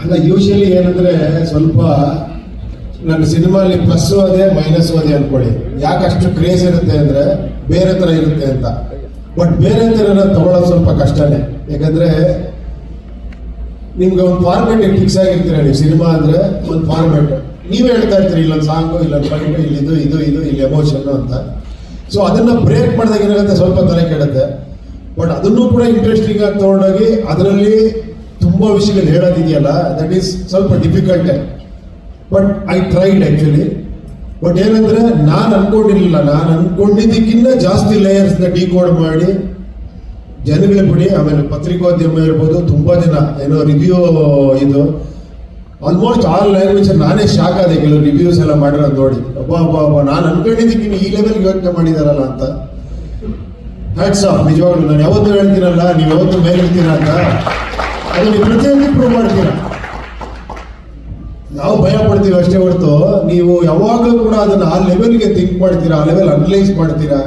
ಅಲ್ಲ ಯೂಶಲಿ ಏನಂದ್ರೆ ಸ್ವಲ್ಪ ನನ್ನ ಸಿನಿಮಾಲಿ ಪ್ಲಸ್ ಅದೇ ಮೈನಸ್ ಅದೇ ಅನ್ಕೊಳ್ಳಿ. ಯಾಕೆ ಅಷ್ಟು ಕ್ರೇಜ್ ಇರುತ್ತೆ ಅಂದ್ರೆ ಬೇರೆ ತರ ಇರುತ್ತೆ ಅಂತ. ಬಟ್ ಬೇರೆ ತರ ತಗೊಳ್ಳೋದು ಸ್ವಲ್ಪ ಕಷ್ಟನೇ. ಯಾಕಂದ್ರೆ ನಿಮ್ಗೆ ಒಂದು ಫಾರ್ಮೆಟ್ ಫಿಕ್ಸ್ ಆಗಿರ್ತೀರ ನೀವು ಸಿನಿಮಾ ಅಂದ್ರೆ ಒಂದು ಫಾರ್ಮೆಟ್ ನೀವೇ ಹೇಳ್ತಾ ಇರ್ತೀರಿ, ಇಲ್ಲೊಂದು ಸಾಂಗು ಇಲ್ಲೊಂದು ಪಾಯಿಂಟ್ ಇಲ್ಲಿದು ಇದು ಇದು ಇಲ್ಲಿ ಎಮೋಷನ್ ಅಂತ. ಸೊ ಅದನ್ನ ಬ್ರೇಕ್ ಮಾಡಿದಾಗ ಏನಾಗುತ್ತೆ? ಸ್ವಲ್ಪ ತಲೆ ಕೆಡುತ್ತೆ. ಬಟ್ ಅದನ್ನು ಕೂಡ ಇಂಟ್ರೆಸ್ಟಿಂಗ್ ಆಗಿ ತಗೊಂಡೋಗಿ, ಅದರಲ್ಲಿ ತುಂಬಾ ವಿಷಯಗಳು ಹೇಳೋದಿದೆಯಲ್ಲ ದಟ್ ಈಸ್ ಸ್ವಲ್ಪ difficult but I tried actually but ಏನಂದ್ರೆ, ನಾನು ಅನ್ಕೊಂಡಿರಲಿಲ್ಲ. ನಾನು ಅನ್ಕೊಂಡಿದ್ದಕ್ಕಿಂತ ಜಾಸ್ತಿ ಲೇಯರ್ಸ್ನ ಡಿಕೋಡ್ ಮಾಡಿ ಜನಗಳ ಬಿಡಿ, ಆಮೇಲೆ ಪತ್ರಿಕೋದ್ಯಮ ಇರ್ಬೋದು, ತುಂಬಾ ಜನ, ಏನೋ ರಿವ್ಯೂ ಇದು. ಆಲ್ಮೋಸ್ಟ್ ಆಲ್ ಲ್ಯಾಂಗ್ವೇಜ್ ನಾನೇ ಶಾಕ್ ಆದೆ, ಕೆಲವು ರಿವ್ಯೂಸ್ ಎಲ್ಲ ಮಾಡಿರೋದು ನೋಡಿ. ಅಬ್ಬಾ ಅಬ್ಬಾ ಅಬ್ಬಾ, ನಾನು ಅನ್ಕೊಂಡಿದ್ದಕ್ಕಿಂತ ಈ ಲೆವೆಲ್ ಯೋಚನೆ ಮಾಡಿದಾರಲ್ಲ ಅಂತ. ಹ್ಯಾಟ್ಸ್ ಆಫ್ ನಿಜವಾಗ್ಲೂ, ನಾನು ಯಾವತ್ತೂ ಹೇಳ್ತೀನಲ್ಲ, ನೀವು ಯಾವತ್ತೂ ಮೇಲೆ ಇರ್ತೀರ ಅಂತ. ಅದು ನೀವು ಪ್ರತಿಯೊಂದು ಪ್ರೂವ್ ಮಾಡ್ತೀರಾ? ನಾವು ಭಯ ಪಡ್ತೀವಿ ಅಷ್ಟೇ ಹೊರತು. ನೀವು ಯಾವಾಗಲೂ ಕೂಡ ಅದನ್ನ ಆ ಲೆವೆಲ್ಗೆ ಥಿಂಕ್ ಮಾಡ್ತೀರಾ, ಆ ಲೆವೆಲ್ ಅನಲೈಸ್ ಮಾಡ್ತೀರಾ?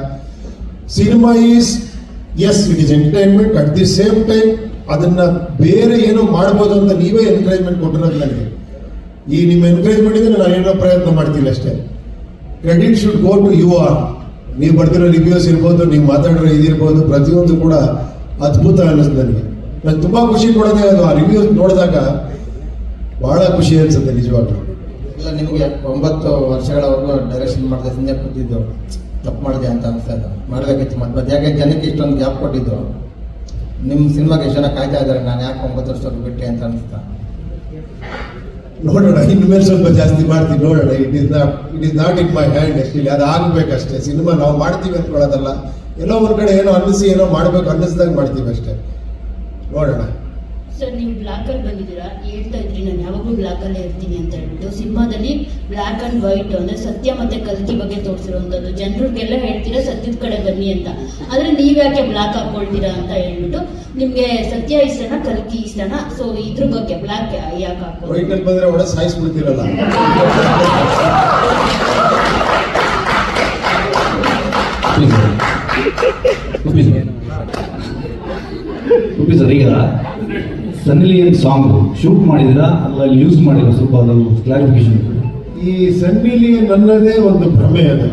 Cinema is as it is entertainment at the same time ಅದನ್ನ ಬೇರೆ ಏನೋ ಮಾಡ್ಬೋದು ಅಂತ ನೀವೇ ಎನ್ಕರೇಜ್ಮೆಂಟ್ ಕೊಟ್ಟಿರೋದು ನನಗೆ. ಈ ನಿಮ್ಮ ಎನ್ಕರೇಜ್ಮೆಂಟ್ ಇದ್ರೆ ನಾನು ಏನೋ ಪ್ರಯತ್ನ ಮಾಡ್ತೀನಿ ಅಷ್ಟೇ. Credit should go to you are ನೀವು ಬರ್ತಿರೋ ರಿವ್ಯೂಸ್ ಇರ್ಬೋದು, ನೀವು ಮಾತಾಡಿರೋ ಇದಿರ್ಬೋದು, ಪ್ರತಿಯೊಂದು ಕೂಡ ಅದ್ಭುತ ಅನ್ನಿಸ್ತು ನನಗೆ. ನಂಗೆ ತುಂಬ ಖುಷಿ ಕೊಡೋದೇ ಅದು ಆ ರಿವ್ಯೂಸ್ ನೋಡಿದಾಗ ಬಹಳ ಖುಷಿ ಅನ್ಸುತ್ತೆ ನಿಜವಾಗ್ಲೂ. ಇಲ್ಲ ನಿಮಗೆ ಒಂಬತ್ತು ವರ್ಷಗಳವರೆಗೂ ಡೈರೆಕ್ಷನ್ ಮಾಡಿದೆ ಸುಮ್ಮನೆ ಕೂತಿದ್ದು ತಪ್ಪು ಮಾಡಿದೆ ಅಂತ ಅನಿಸ್ತಾ ಇದ್ದ ಮಾಡಬೇಕಿತ್ತು ಮತ್ತೆ ಮತ್ತೆ ಯಾಕೆ ಜನಕ್ಕೆ ಇಷ್ಟೊಂದು ಗ್ಯಾಪ್ ಕೊಟ್ಟಿದ್ದು? ನಿಮ್ಮ ಸಿನಿಮಾಗೆ ಎಷ್ಟು ಜನ ಕಾಯ್ತಾ ಇದ್ದಾರೆ ನಾನು ಯಾಕೆ ಒಂಬತ್ತು ವರ್ಷವರೆಗೂ ಬಿಟ್ಟೆ ಅಂತ ಅನಿಸ್ತಾ ನೋಡೋಣ ಇನ್ಮೇಲೆ ಸ್ವಲ್ಪ ಜಾಸ್ತಿ ಮಾಡ್ತೀವಿ ನೋಡೋಣ. It is not it is not in my hand actually ಅದು ಆಗ್ಬೇಕಷ್ಟೇ. ಸಿನಿಮಾ ನಾವು ಮಾಡ್ತೀವಿ ಅನ್ಕೊಳ್ಳೋದಲ್ಲ ಎಲ್ಲೋ ಒಂದು ಕಡೆ ಏನೋ ಅನ್ನಿಸಿ ಏನೋ ಮಾಡಬೇಕು ಅನ್ನಿಸ್ದಾಗ ಮಾಡ್ತೀವಿ ಅಷ್ಟೇ. ನೋಡೋಣ. ಸರ್ ನೀವು ಬ್ಲಾಕ್ ಅಲ್ಲಿ ಬಂದಿದ್ದೀರಾ? ಹೇಳ್ತಾ ಇದ್ರಿ ನಾನು ಯಾವಾಗಲೂ ಬ್ಲಾಕ್ ಅಲ್ಲೇ ಇರ್ತೀನಿ ಅಂತ ಹೇಳ್ಬಿಟ್ಟು. ಸಿನಿಮಾದಲ್ಲಿ ಬ್ಲಾಕ್ ಅಂಡ್ ವೈಟ್ ಅಂದ್ರೆ ಸತ್ಯ ಮತ್ತೆ ಕಲ್ಕಿ ಬಗ್ಗೆ ತೋರಿಸಿರುವಂತದ್ದು ಜನರಿಗೆಲ್ಲ ಹೇಳ್ತೀರಾ ಸತ್ಯದ ಕಡೆ ಬನ್ನಿ ಅಂತ. ಆದ್ರೆ ನೀವ್ ಯಾಕೆ ಬ್ಲಾಕ್ ಹಾಕೊಳ್ತೀರಾ ಅಂತ ಹೇಳ್ಬಿಟ್ಟು ನಿಮ್ಗೆ ಸತ್ಯ ಇಷ್ಟನಾ ಕಲ್ಕಿ ಇಷ್ಟನಾ? ಸೊ ಇದ್ರ ಬಗ್ಗೆ ಬ್ಲಾಕ್ ಯಾಕೆ ಹಾಕೋ ವೈಟ್ ಅಲ್ಲಿ ಬಂದ್ರೆ ಒಡ ಸಾಯಿಸ್ಬಿಡ್ತೀರಲ್ಲ. ಈಗ ಸನ್ನಿಲಿಯನ್ ಸಾಂಗ್ ಶೂಟ್ ಮಾಡಿದಿರಾ ಅಲ್ಲ ಯೂಸ್ ಮಾಡಿಲ್ಲ ಸ್ವಲ್ಪ ಅದು ಕ್ಲಾರಿಫಿಕೇಶನ್ ಈ ಸನ್ನಿಲಿ ನನ್ನದೇ ಒಂದು ಭ್ರಮೆ ಅದು.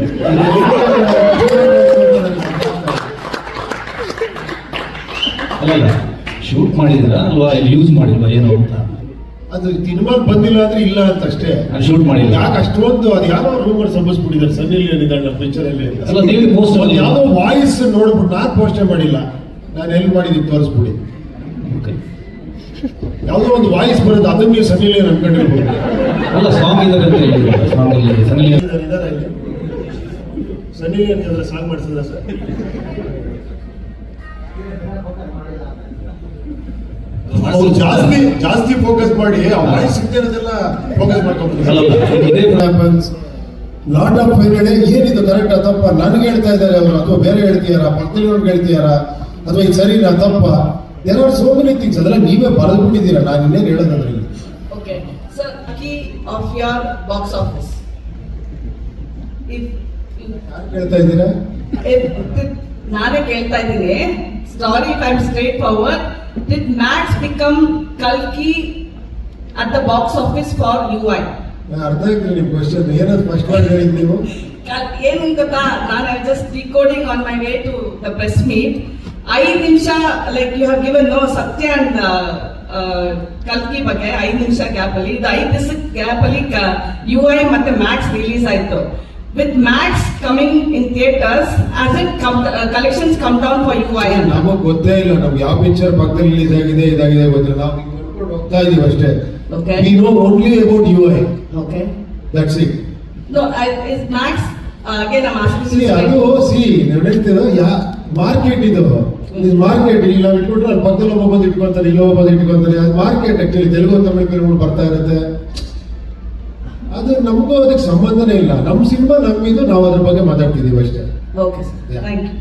ಅಲ್ಲ ಶೂಟ್ ಮಾಡಿದಿರಾ ಅಲ್ವಾ ಯೂಸ್ ಮಾಡಿಲ್ವಾ ಏನು ಅಂತ? ಅದು ಸಿನಿಮಾ ಬಂದಿಲ್ಲ ಅಂದ್ರೆ ಇಲ್ಲ ಅಂತ ಅಷ್ಟೇ. ಶೂಟ್ ಮಾಡಿಲ್ಲ. ಯಾಕೆ ಅಷ್ಟೊಂದು ಅದು ಯಾವ ರೂಮರ್ ಸಂಭವಿಸ್ಬಿಟ್ಟಿದ್ದಾರೆ ಸನ್ನಿಲಿ ಏನಿದ್ದಾಳೆ ಪಿಕ್ಚರ್ ಅಲ್ಲಿ ಅಂತ. ಅಲ್ಲ ನೀವೇ ಯಾವುದೋ ವಾಯ್ಸ್ ನೋಡ್ಬಿಟ್ಟು ನಾನು ಪೋಸ್ಟೇ ಮಾಡಿಲ್ಲ. ನಾನು ಎಲ್ಲಿ ಮಾಡಿದ್ದೀನಿ ತೋರಿಸ್ಬಿಡಿ. Okay. ಯಾವುದೋ ಒಂದು ವಾಯ್ಸ್ ಬರುತ್ತೆ ಅದನ್ನ ನೀವು ಸನ್ನಿಲೇನ್ ಅನ್ಕೊಂಡಿರ್ಬೋದು ಅಲ್ಲ ಸಾಂಗ್ ಇದ್ದಾರೆ ಅಂತ ಹೇಳಿದ್ರು. ಸಾಂಗ್ ಅಲ್ಲಿ ಸನ್ನಿಲೇನ್ ಇದಾರೆ, ಇದಾರೆ ಇಲ್ಲಿ. ಸನ್ನಿ ಅಂತ ಸಾಂಗ್ ಮಾಡಿಸಿದ್ರ ಸರ್? ಅವ್ರು ಜಾಸ್ತಿ ಜಾಸ್ತಿ ಫೋಕಸ್ ಮಾಡಿ ಆ ವಾಯ್ಸ್ ಇರೋದೆಲ್ಲ ಫೋಕಸ್ ಅಲ್ಲ, ಅಲ್ಲ, ಇದೇ ಮಾಡ್ಕೊಂಡು ಲಾಟ್ ಆಫ್ ಫೈನಡೆ ಏನಿದು ಕರೆಕ್ಟ್ ತಪ್ಪ? ನನಗೆ ಹೇಳ್ತಾ ಇದ್ದಾರೆ ಅವರು ಅಥವಾ ಬೇರೆ ಹೇಳ್ತೀಯಾರ ಪಕ್ಕದಲ್ಲಿರೋರ್ಗೆ ಹೇಳ್ತೀಯಾರ ಅಥವಾ ಇದು ಸರಿನಾ ತಪ್ಪ? There are so many things ಅದೆಲ್ಲ ನೀವೇ ನಾನು ಇನ್ನೇನು ಹೇಳೋದು ಅದ್ರಲ್ಲಿ sir key of of box ಯಾರು ಹೇಳ್ತಾ ಇದ್ದೀರಾ? ನಾನೇ ಕೇಳ್ತಾ ಇದ್ದೀನಿ. Story time straightforward did Max become ಕಲ್ಕಿ at the box office for U I ಅರ್ಥ ಆಗ್ತಿಲ್ಲ ನಿಮ್ಮ ಕ್ವಶನ್ ಏನದು ಸ್ಪಷ್ಟವಾಗಿ ಹೇಳಿದ್ ನೀವು? ಏನು ಗೊತ್ತಾ? ನಾನು I just decoding on my way to the press meet ಐದು ನಿಮಿಷ like you have given no Satya and ಕಲ್ಕಿ ಬಗ್ಗೆ ಐದು ನಿಮಿಷ ಗ್ಯಾಪ್ ಅಲ್ಲಿ. ಇದು ಐದು ದಿವಸ ಗ್ಯಾಪ್ ಅಲ್ಲಿ ಯು ಐ ಮತ್ತೆ ಮ್ಯಾಕ್ಸ್ ರಿಲೀಸ್ ಆಯ್ತು. With Max coming in theatres as it come collections come down for U I ನಮಗೆ ಗೊತ್ತೇ ಇಲ್ಲ ನಮ್ಗೆ ಯಾವ ಪಿಕ್ಚರ್ ಪಕ್ಕದಲ್ಲಿ ರಿಲೀಸ್ ಆಗಿದೆ ಇದಾಗಿದೆ ಗೊತ್ತಿಲ್ಲ. ನಾವು ನೋಡ್ಕೊಂಡು ಹೋಗ್ತಾ ಇದೀವಿ ಅಷ್ಟೇ. Okay we know only about U I okay that's it no is Max see ಅದು ಸಿ ಹೇಳ್ತಿರೋ ಯಾ ಮಾರ್ಕೆಟ್ ಇದು. ಮಾರ್ಕೆಟ್ ಇಲ್ಲ ನಾವು ಇಟ್ಕೊಂಡ್ರೆ ಅಲ್ಲಿ ಪಕ್ಕದಲ್ಲಿ ಒಬ್ಬ ಬಂದು ಇಟ್ಕೊಂತಾರೆ ಇಲ್ಲಿ ಒಬ್ಬ ಇಟ್ಕೊಂತಾರೆ ಅದು ಮಾರ್ಕೆಟ್ ಆಕ್ಚುಲಿ ತೆಲುಗು ತಮಿಳು ಫಿಲ್ಮ್ಗಳು ಬರ್ತಾ ಇರುತ್ತೆ. ಅದು ನಮಗೂ ಅದಕ್ಕೆ ಸಂಬಂಧನೇ ಇಲ್ಲ. ನಮ್ಮ ಸಿನಿಮಾ ನಮ್ಮಿದು ನಾವು ಅದ್ರ ಬಗ್ಗೆ ಮಾತಾಡ್ತಿದ್ದೀವಿ ಅಷ್ಟೇ. Okay sir thank you